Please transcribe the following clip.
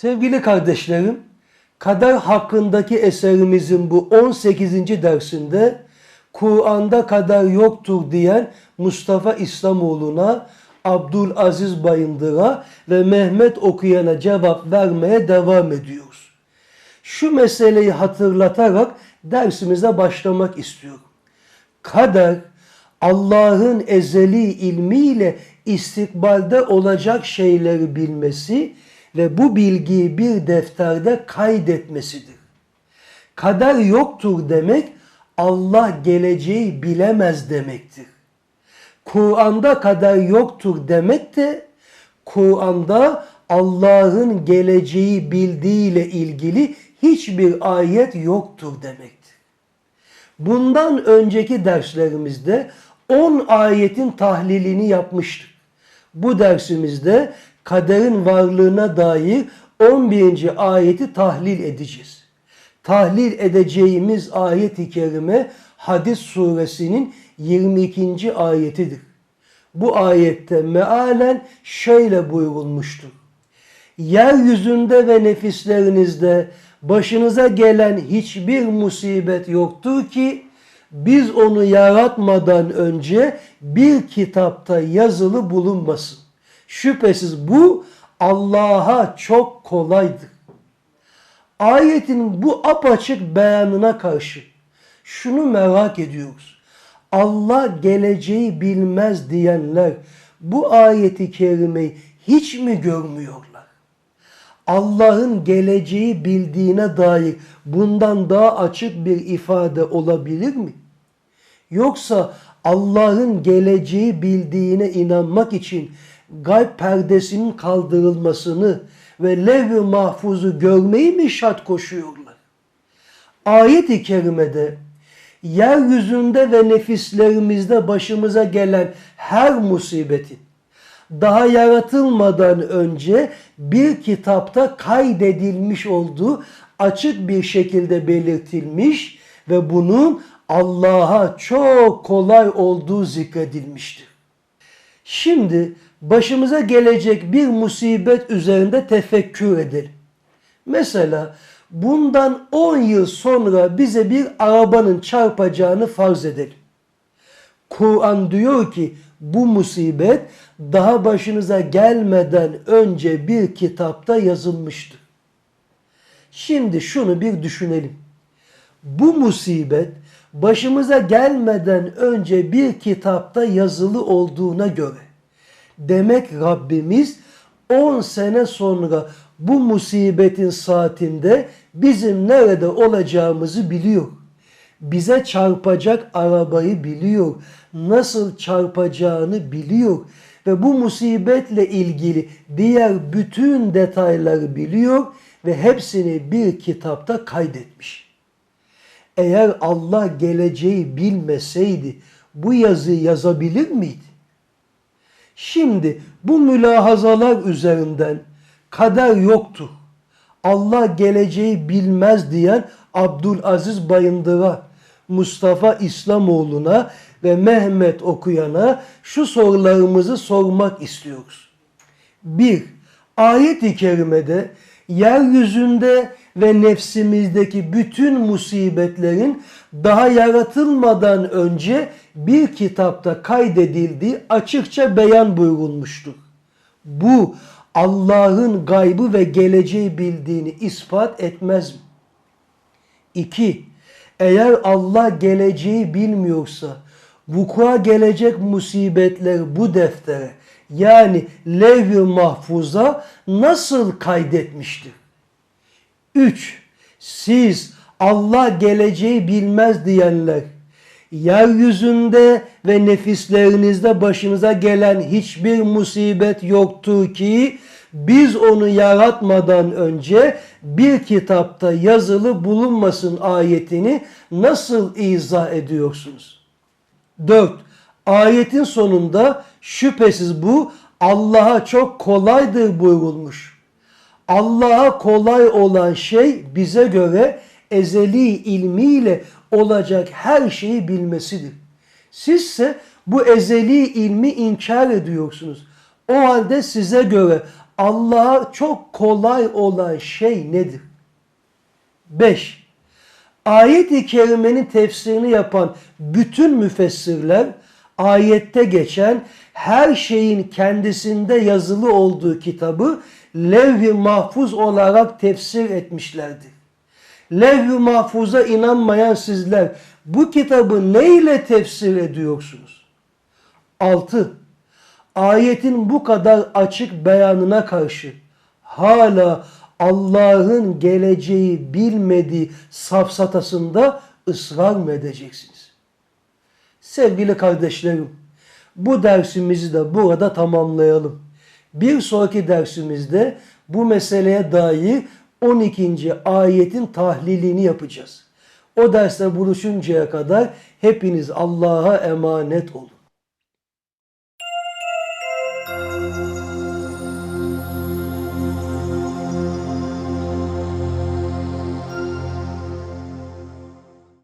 Sevgili kardeşlerim, kader hakkındaki eserimizin bu 18. dersinde Kur'an'da kader yoktur diyen Mustafa İslamoğlu'na, Abdülaziz Bayındır'a ve Mehmet Okuyan'a cevap vermeye devam ediyoruz. Şu meseleyi hatırlatarak dersimize başlamak istiyorum. Kader Allah'ın ezeli ilmiyle istikbalde olacak şeyleri bilmesi ve bu bilgiyi bir defterde kaydetmesidir. Kader yoktur demek Allah geleceği bilemez demektir. Kur'an'da kader yoktur demek de Kur'an'da Allah'ın geleceği bildiğiyle ilgili hiçbir ayet yoktur demektir. Bundan önceki derslerimizde 10 ayetin tahlilini yapmıştık. Bu dersimizde kaderin varlığına dair 11. ayeti tahlil edeceğiz. Tahlil edeceğimiz ayet-i kerime Hadis suresinin 22. ayetidir. Bu ayette mealen şöyle buyurulmuştur. Yeryüzünde ve nefislerinizde başınıza gelen hiçbir musibet yoktur ki biz onu yaratmadan önce bir kitapta yazılı bulunmasın. Şüphesiz bu Allah'a çok kolaydır. Ayetin bu apaçık beyanına karşı şunu merak ediyoruz. Allah geleceği bilmez diyenler bu ayeti kerimeyi hiç mi görmüyorlar? Allah'ın geleceği bildiğine dair bundan daha açık bir ifade olabilir mi? Yoksa Allah'ın geleceği bildiğine inanmak için gayb perdesinin kaldırılmasını ve levh-i mahfuzu görmeyi mi şart koşuyorlar? Ayet-i kerimede yeryüzünde ve nefislerimizde başımıza gelen her musibetin daha yaratılmadan önce bir kitapta kaydedilmiş olduğu açık bir şekilde belirtilmiş ve bunun Allah'a çok kolay olduğu zikredilmiştir. Şimdi başımıza gelecek bir musibet üzerinde tefekkür edelim. Mesela bundan 10 yıl sonra bize bir arabanın çarpacağını farz edelim. Kur'an diyor ki bu musibet daha başınıza gelmeden önce bir kitapta yazılmıştır. Şimdi şunu bir düşünelim. Bu musibet başımıza gelmeden önce bir kitapta yazılı olduğuna göre demek Rabbimiz 10 sene sonra bu musibetin saatinde bizim nerede olacağımızı biliyor. Bize çarpacak arabayı biliyor. Nasıl çarpacağını biliyor ve bu musibetle ilgili diğer bütün detayları biliyor ve hepsini bir kitapta kaydetmiş. Eğer Allah geleceği bilmeseydi bu yazıyı yazabilir miydi? Şimdi bu mülahazalar üzerinden kader yoktu. Allah geleceği bilmez diyen Abdülaziz Bayındır'a, Mustafa İslamoğlu'na ve Mehmet Okuyan'a şu sorularımızı sormak istiyoruz. 1. Ayet-i kerimede yeryüzünde ve nefsimizdeki bütün musibetlerin daha yaratılmadan önce bir kitapta kaydedildiği açıkça beyan buyurulmuştur. Bu Allah'ın gaybı ve geleceği bildiğini ispat etmez mi? 2. Eğer Allah geleceği bilmiyorsa vukua gelecek musibetleri bu deftere yani levh-i mahfuza nasıl kaydetmiştir? 3. Siz Allah geleceği bilmez diyenler yeryüzünde ve nefislerinizde başınıza gelen hiçbir musibet yoktur ki biz onu yaratmadan önce bir kitapta yazılı bulunmasın ayetini nasıl izah ediyorsunuz? 4. Ayetin sonunda şüphesiz bu Allah'a çok kolaydır buyurulmuş. Allah'a kolay olan şey bize göre ezeli ilmiyle olacak her şeyi bilmesidir. Sizse bu ezeli ilmi inkar ediyorsunuz. O halde size göre Allah'a çok kolay olan şey nedir? 5. Ayet-i kerimenin tefsirini yapan bütün müfessirler ayette geçen her şeyin kendisinde yazılı olduğu kitabı levh-i mahfuz olarak tefsir etmişlerdir. Levh-i mahfuza inanmayan sizler bu kitabı ne ile tefsir ediyorsunuz? 6. Ayetin bu kadar açık beyanına karşı hala Allah'ın geleceği bilmediği safsatasında ısrar mı edeceksiniz? Sevgili kardeşlerim, bu dersimizi de burada tamamlayalım. Bir sonraki dersimizde bu meseleye dair 12. ayetin tahlilini yapacağız. O derste buluşuncaya kadar hepiniz Allah'a emanet olun.